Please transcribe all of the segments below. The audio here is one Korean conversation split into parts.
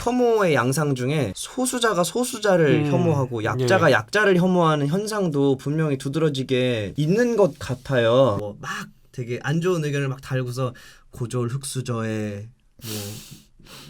혐오의 양상 중에 소수자가 소수자를 음, 혐오하고 약자가 예. 약자를 혐오하는 현상도 분명히 두드러지게 있는 것 같아요. 뭐 막 되게 안 좋은 의견을 막 달고서 고졸 흑수저에 뭐,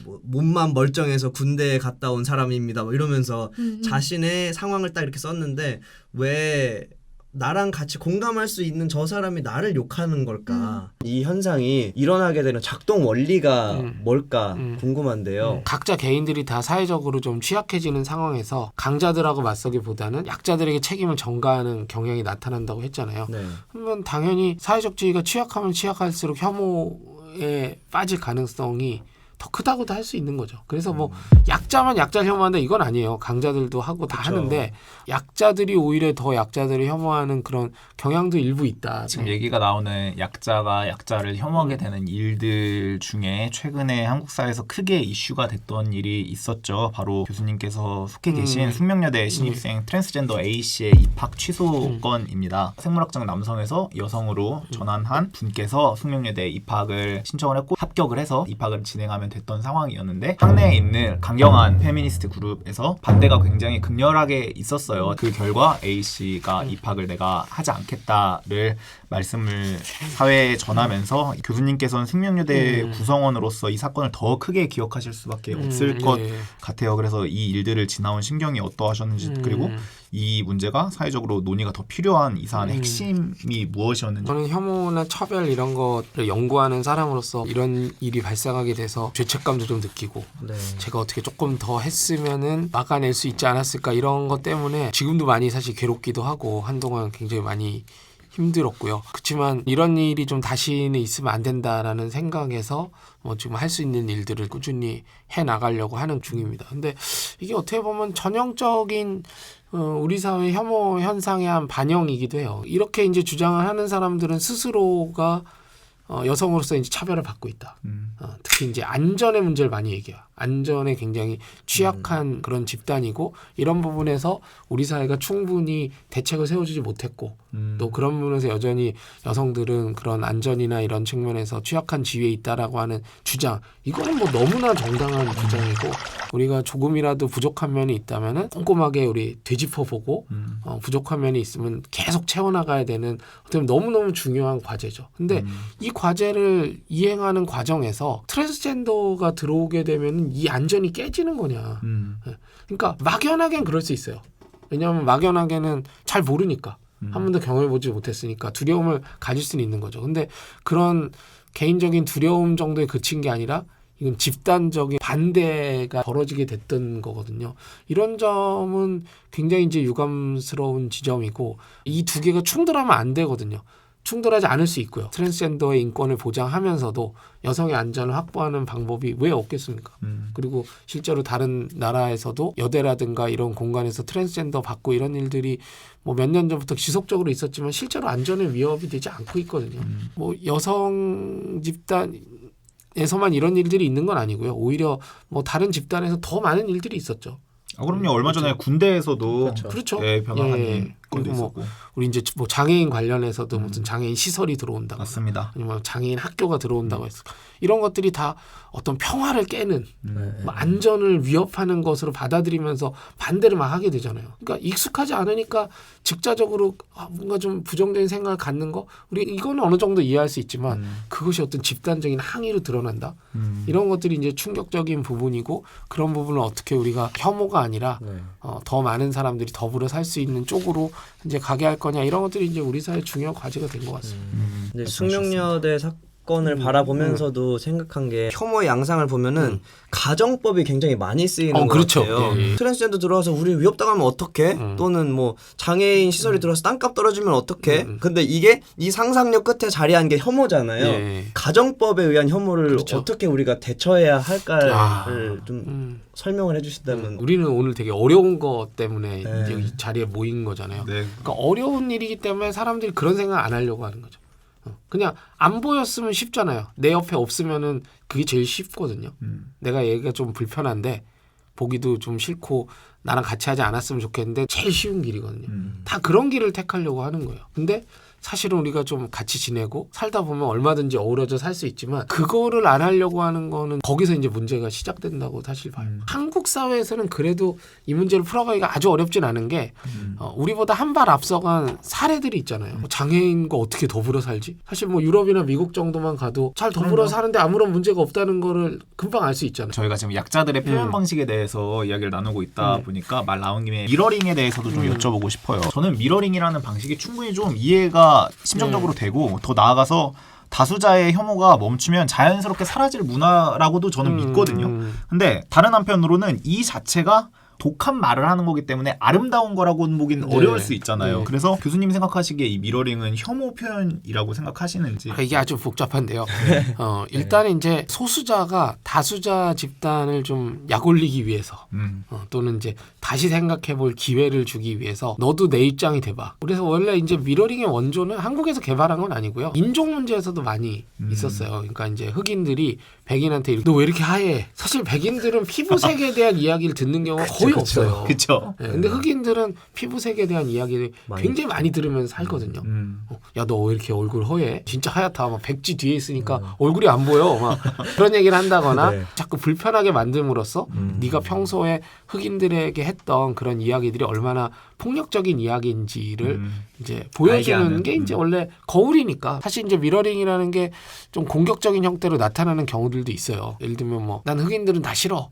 뭐 몸만 멀쩡해서 군대에 갔다 온 사람입니다. 뭐 이러면서 음, 음. 자신의 상황을 딱 이렇게 썼는데 왜 나랑 같이 공감할 수 있는 저 사람이 나를 욕하는 걸까? 이 현상이 일어나게 되는 작동 원리가 음. 뭘까 음. 궁금한데요. 각자 개인들이 다 사회적으로 좀 취약해지는 상황에서 강자들하고 맞서기보다는 약자들에게 책임을 전가하는 경향이 나타난다고 했잖아요. 네. 그러면 당연히 사회적 지위가 취약하면 취약할수록 혐오 에 빠질 가능성이 더 크다고도 할 수 있는 거죠. 그래서 뭐 약자만 약자를 혐오한다 이건 아니에요. 강자들도 하고 다 그쵸. 하는데 약자들이 오히려 더 약자들을 혐오하는 그런 경향도 일부 있다. 지금 얘기가 나오는 약자가 약자를 혐오하게 되는 일들 중에 최근에 한국 사회에서 크게 이슈가 됐던 일이 있었죠. 바로 교수님께서 속해 계신 음. 숙명여대 신입생 트랜스젠더 A 씨의 입학 취소 음. 건입니다. 생물학적 남성에서 여성으로 전환한 분께서 숙명여대 입학을 신청을 했고 합격을 해서 입학을 진행하면 됐던 상황이었는데 학내에 있는 강경한 페미니스트 그룹에서 반대가 굉장히 극렬하게 있었어요. 그 결과 A 씨가 입학을 내가 하지 않겠다를 말씀을 사회에 전하면서 교수님께서는 숙명여대 음. 구성원으로서 이 사건을 더 크게 기억하실 수밖에 없을 음, 것 예. 같아요. 그래서 이 일들을 지나온 신경이 어떠하셨는지 음. 그리고 이 문제가 사회적으로 논의가 더 필요한 이 사안의 음. 핵심이 무엇이었는지 저는 혐오나 차별 이런 것을 연구하는 사람으로서 이런 일이 발생하게 돼서 죄책감도 좀 느끼고 네. 제가 어떻게 조금 더 했으면은 막아낼 수 있지 않았을까 이런 것 때문에 지금도 많이 사실 괴롭기도 하고 한동안 굉장히 많이 힘들었고요. 그렇지만 이런 일이 좀 다시는 있으면 안 된다라는 생각에서 뭐 지금 할 수 있는 일들을 꾸준히 해 나가려고 하는 중입니다. 근데 이게 어떻게 보면 전형적인 어, 우리 사회 혐오 현상의 한 반영이기도 해요. 이렇게 이제 주장을 하는 사람들은 스스로가 어, 여성으로서 이제 차별을 받고 있다. 특히 이제 안전의 문제를 많이 얘기해요. 안전에 굉장히 취약한 음. 그런 집단이고 이런 부분에서 우리 사회가 충분히 대책을 세워주지 못했고 음. 또 그런 부분에서 여전히 여성들은 그런 안전이나 이런 측면에서 취약한 지위에 있다라고 하는 주장 이거는 뭐 너무나 정당한 주장이고 우리가 조금이라도 부족한 면이 있다면은 꼼꼼하게 우리 되짚어 보고 음. 어, 부족한 면이 있으면 계속 채워나가야 되는 어떻게 보면 너무 너무 중요한 과제죠. 근데 음. 이 과제를 이행하는 과정에서 트랜스젠더가 들어오게 되면 이 안전이 깨지는 거냐. 음. 그러니까 막연하게는 그럴 수 있어요. 왜냐하면 막연하게는 잘 모르니까 음. 한 번도 경험해보지 못했으니까 두려움을 가질 수는 있는 거죠. 근데 그런 개인적인 두려움 정도에 그친 게 아니라 이건 집단적인 반대가 벌어지게 됐던 거거든요. 이런 점은 굉장히 이제 유감스러운 지점이고 이 두 개가 충돌하면 안 되거든요. 충돌하지 않을 수 있고요. 트랜스젠더의 인권을 보장하면서도 여성의 안전을 확보하는 방법이 왜 없겠습니까? 음. 그리고 실제로 다른 나라에서도 여대라든가 이런 공간에서 트랜스젠더 받고 이런 일들이 뭐 몇 년 전부터 지속적으로 있었지만 실제로 안전에 위협이 되지 않고 있거든요. 음. 뭐 여성 집단 에서만 이런 일들이 있는 건 아니고요. 오히려 뭐 다른 집단에서 더 많은 일들이 있었죠. 아, 그럼요. 얼마 전에 군대에서도 그렇죠. 그렇죠. 예, 변호사님 예. 그리고 뭐 있었고 우리 이제 뭐 장애인 관련해서도 음. 무슨 장애인 시설이 들어온다. 맞습니다. 아니면 장애인 학교가 들어온다고 했어. 이런 것들이 다 어떤 평화를 깨는 음. 네. 뭐 안전을 위협하는 것으로 받아들이면서 반대를 막 하게 되잖아요. 그러니까 익숙하지 않으니까 직자적으로 아, 뭔가 좀 부정적인 생각을 갖는 거 우리 이거는 어느 정도 이해할 수 있지만 음. 그것이 어떤 집단적인 항의로 드러난다. 음. 이런 것들이 이제 충격적인 부분이고 그런 부분을 어떻게 우리가 혐오가 아니라 네. 어, 더 많은 사람들이 더불어 살 수 있는 쪽으로 이제 가게 할 거냐 이런 것들이 이제 우리 사회 중요한 과제가 된 것 같습니다. 음. 말씀하셨습니다. 숙명여대 사 건을 음, 바라보면서도 생각한 게 혐오 의 양상을 보면은 음. 가정법이 굉장히 많이 쓰이는 어, 것 그렇죠. 같아요. 예, 예. 트랜스젠더 들어와서 우리 위협당하면 어떡해? 음. 또는 뭐 장애인 시설이 들어와서 땅값 떨어지면 어떡해? 음. 근데 이게 이 상상력 끝에 자리한 게 혐오잖아요. 예. 가정법에 의한 혐오를 그렇죠. 어떻게 우리가 대처해야 할까를 아. 좀 음. 설명을 해주신다면 우리는 오늘 되게 어려운 것 때문에 네. 이제 이 자리에 모인 거잖아요. 네. 그러니까 어려운 일이기 때문에 사람들이 그런 생각 안 하려고 하는 거죠. 어, 그냥 안 보였으면 쉽잖아요. 내 옆에 없으면은 그게 제일 쉽거든요. 음. 내가 얘기가 좀 불편한데 보기도 좀 싫고 나랑 같이 하지 않았으면 좋겠는데 제일 쉬운 길이거든요. 음. 다 그런 길을 택하려고 하는 거예요. 근데 사실은 우리가 좀 같이 지내고 살다 보면 얼마든지 어우러져 살 수 있지만 그거를 안 하려고 하는 거는 거기서 이제 문제가 시작된다고 사실 봐요. 음. 한국 사회에서는 그래도 이 문제를 풀어가기가 아주 어렵진 않은 게 음. 어, 우리보다 한 발 앞서간 사례들이 있잖아요. 뭐 장애인과 어떻게 더불어 살지? 사실 뭐 유럽이나 미국 정도만 가도 잘 더불어. 사는데 아무런 문제가 없다는 거를 금방 알 수 있잖아요. 저희가 지금 약자들의 표현 음. 방식에 대해서 이야기를 나누고 있다 음. 보니까 말 나온 김에 미러링에 대해서도 좀 음. 여쭤보고 싶어요. 저는 미러링이라는 방식이 충분히 좀 이해가 심정적으로 되고 더 나아가서 다수자의 혐오가 멈추면 자연스럽게 사라질 문화라고도 저는 믿거든요. 음. 근데 다른 한편으로는 이 자체가 독한 말을 하는 거기 때문에 아름다운 거라고는 보기는 네. 어려울 수 있잖아요. 네. 그래서 교수님 생각하시기에 이 미러링은 혐오 표현이라고 생각하시는지. 아, 이게 아주 복잡한데요. 네. 어, 일단 이제 소수자가 다수자 집단을 좀 약올리기 위해서 음. 어, 또는 이제 다시 생각해 볼 기회를 주기 위해서 너도 내 입장이 돼봐. 그래서 원래 이제 미러링의 원조는 한국에서 개발한 건 아니고요. 인종 문제에서도 많이 음. 있었어요. 그러니까 이제 흑인들이 백인한테 너 왜 이렇게 하얘? 사실 백인들은 피부색에 대한 이야기를 듣는 경우가 거의 그쵸. 없어요. 그쵸. 네, 근데 흑인들은 피부색에 대한 이야기를 많이 굉장히 많이 들으면서 살거든요. 음. 야 너 왜 이렇게 얼굴 허해? 진짜 하얗다. 막 백지 뒤에 있으니까 얼굴이 안 보여. 막 그런 얘기를 한다거나 네. 자꾸 불편하게 만듦으로써 음. 네가 평소에 흑인들에게 했던 그런 이야기들이 얼마나 폭력적인 이야기인지를 음. 이제 보여주는. 게 이제 음. 원래 거울이니까 사실 이제 미러링이라는 게 좀 공격적인 형태로 나타나는 경우들도 있어요. 예를 들면 뭐 난 흑인들은 다 싫어.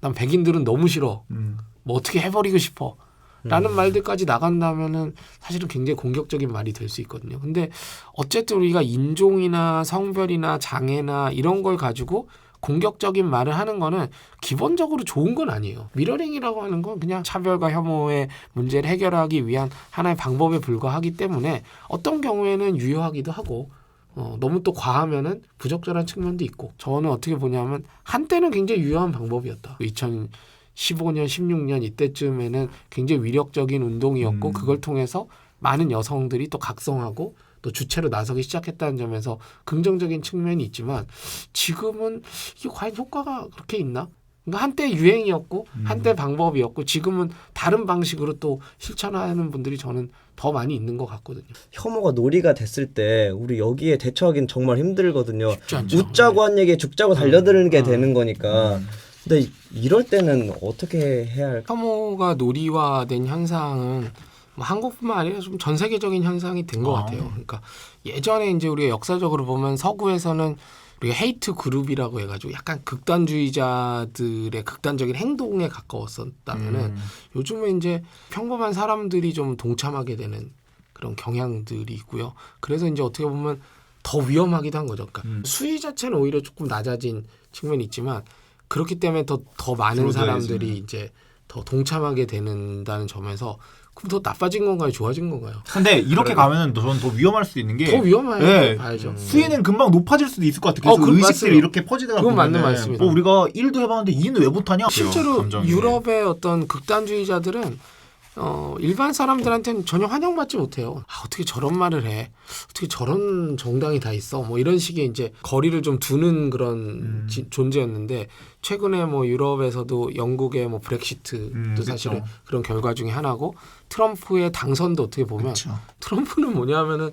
난 백인들은 너무 싫어. 음. 뭐 어떻게 해버리고 싶어. 라는 말들까지 나간다면은 사실은 굉장히 공격적인 말이 될 수 있거든요. 근데 어쨌든 우리가 인종이나 성별이나 장애나 이런 걸 가지고 공격적인 말을 하는 거는 기본적으로 좋은 건 아니에요. 미러링이라고 하는 건 그냥 차별과 혐오의 문제를 해결하기 위한 하나의 방법에 불과하기 때문에 어떤 경우에는 유효하기도 하고 어, 너무 또 과하면은 부적절한 측면도 있고 저는 어떻게 보냐면 한때는 굉장히 유효한 방법이었다. 2015년, 16년 이때쯤에는 굉장히 위력적인 운동이었고 음. 그걸 통해서 많은 여성들이 또 각성하고 또 주체로 나서기 시작했다는 점에서 긍정적인 측면이 있지만 지금은 이게 과연 효과가 그렇게 있나? 그러니까 한때 유행이었고 음. 한때 방법이었고 지금은 다른 방식으로 또 실천하는 분들이 저는 더 많이 있는 것 같거든요. 혐오가 놀이가 됐을 때 우리 여기에 대처하기는 정말 힘들거든요. 웃자고 한 얘기에 죽자고 달려드는 게 음. 되는 거니까. 음. 근데 이럴 때는 어떻게 해야 할까? 혐오가 놀이화된 현상은 뭐 한국뿐만 아니라 좀 전 세계적인 현상이 된것 아. 같아요. 그러니까 예전에 이제 우리가 역사적으로 보면 서구에서는 우리가 헤이트 그룹이라고 해가지고 약간 극단주의자들의 극단적인 행동에 가까웠었다면은 음. 요즘에 이제 평범한 사람들이 좀 동참하게 되는 그런 경향들이 있고요. 그래서 이제 어떻게 보면 더 위험하기도 한 거죠. 그러니까 음. 수위 자체는 오히려 조금 낮아진 측면이 있지만 그렇기 때문에 더, 더 많은. 사람들이 이제 더 동참하게 되는다는 점에서 그럼 더 나빠진 건가요? 좋아진 건가요? 근데 이렇게 가면은 저는 더 위험할 수도 있는 게 더 위험해요. 네. 봐야죠. 수위는 금방 높아질 수도 있을 것 같아요. 어, 그래서 그건 의식들이 맞습니다. 이렇게 퍼지다가 그건 맞는 보면은 말씀이다. 어, 우리가 1도 해봤는데 2는 왜 못하냐? 실제로 감정이. 유럽의 어떤 극단주의자들은 어, 일반 사람들한테는 전혀 환영받지 못해요. 아, 어떻게 저런 말을 해? 어떻게 저런 정당이 다 있어? 뭐 이런 식의 이제 거리를 좀 두는 그런 음. 지- 존재였는데 최근에 뭐 유럽에서도 영국의 뭐 브렉시트도 음, 그쵸. 사실은 그런 결과 중에 하나고 트럼프의 당선도 어떻게 보면 그렇죠. 트럼프는 뭐냐면은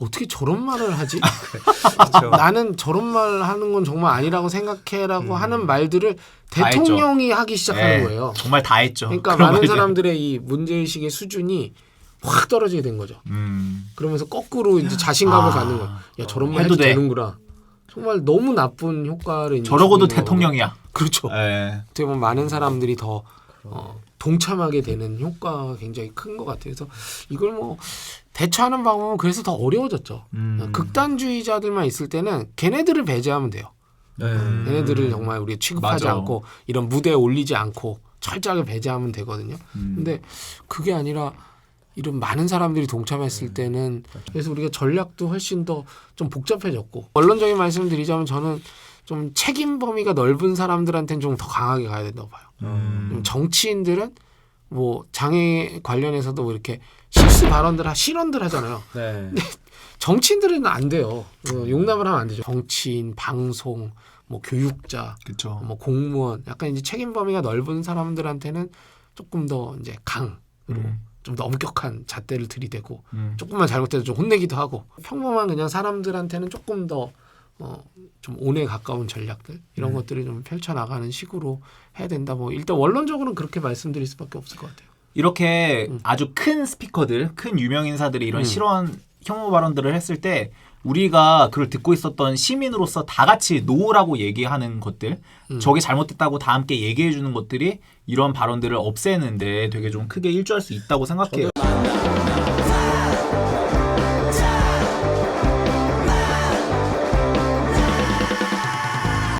어떻게 저런 말을 하지? 그렇죠. 나는 저런 말 하는 건 정말 아니라고 생각해라고 하는 말들을 음. 다 했죠. 대통령이 하기 시작하는 네, 거예요. 정말 다 했죠. 그러니까 많은 말이죠. 사람들의 이 문제의식의 수준이 확 떨어지게 된 거죠. 음. 그러면서 거꾸로 이제 자신감을 아, 갖는 거예요. 야 저런 말 해도 해도 돼. 되는구나. 정말 너무 나쁜 효과를 저러고도 거거든요. 대통령이야. 그렇죠. 예. 어떻게 보면 많은 사람들이 더 어, 동참하게 되는 효과가 굉장히 큰 것 같아요. 그래서 이걸 뭐 대처하는 방법은 그래서 더 어려워졌죠. 음. 극단주의자들만 있을 때는 걔네들을 배제하면 돼요. 네. 음. 얘네들을 정말 우리 취급하지 맞아. 않고 이런 무대에 올리지 않고 철저하게 배제하면 되거든요. 음. 근데 그게 아니라 이런 많은 사람들이 동참했을 음. 때는 그래서 우리가 전략도 훨씬 더 좀 복잡해졌고 원론적인 말씀드리자면 저는 좀 책임 범위가 넓은 사람들한테는 좀 더 강하게 가야 된다고 봐요. 음. 좀 정치인들은 뭐 장애 관련해서도 뭐 이렇게 실수 발언들 하 실언들 하잖아요. 네. 정치인들은 안 돼요. 어, 용납을 하면 안 되죠. 정치인, 방송, 뭐 교육자, 그렇죠. 뭐 공무원, 약간 이제 책임 범위가 넓은 사람들한테는 조금 더 이제 강으로 음. 좀더 엄격한 잣대를 들이대고 음. 조금만 잘못해도 좀 혼내기도 하고 평범한 그냥 사람들한테는 조금 더 어, 좀 온에 가까운 전략들 이런 음. 것들을 좀 펼쳐 나가는 식으로 해야 된다. 뭐 일단 원론적으로는 그렇게 말씀드릴 수밖에 없을 것 같아요. 이렇게 음. 아주 큰 스피커들, 큰 유명 인사들이 이런 음. 실언 혐오 발언들을 했을 때 우리가 그걸 듣고 있었던 시민으로서 다 같이 노라고 얘기하는 것들, 음. 저게 잘못됐다고 다 함께 얘기해 주는 것들이 이런 발언들을 없애는데 되게 좀 크게 일조할 수 있다고 생각해요.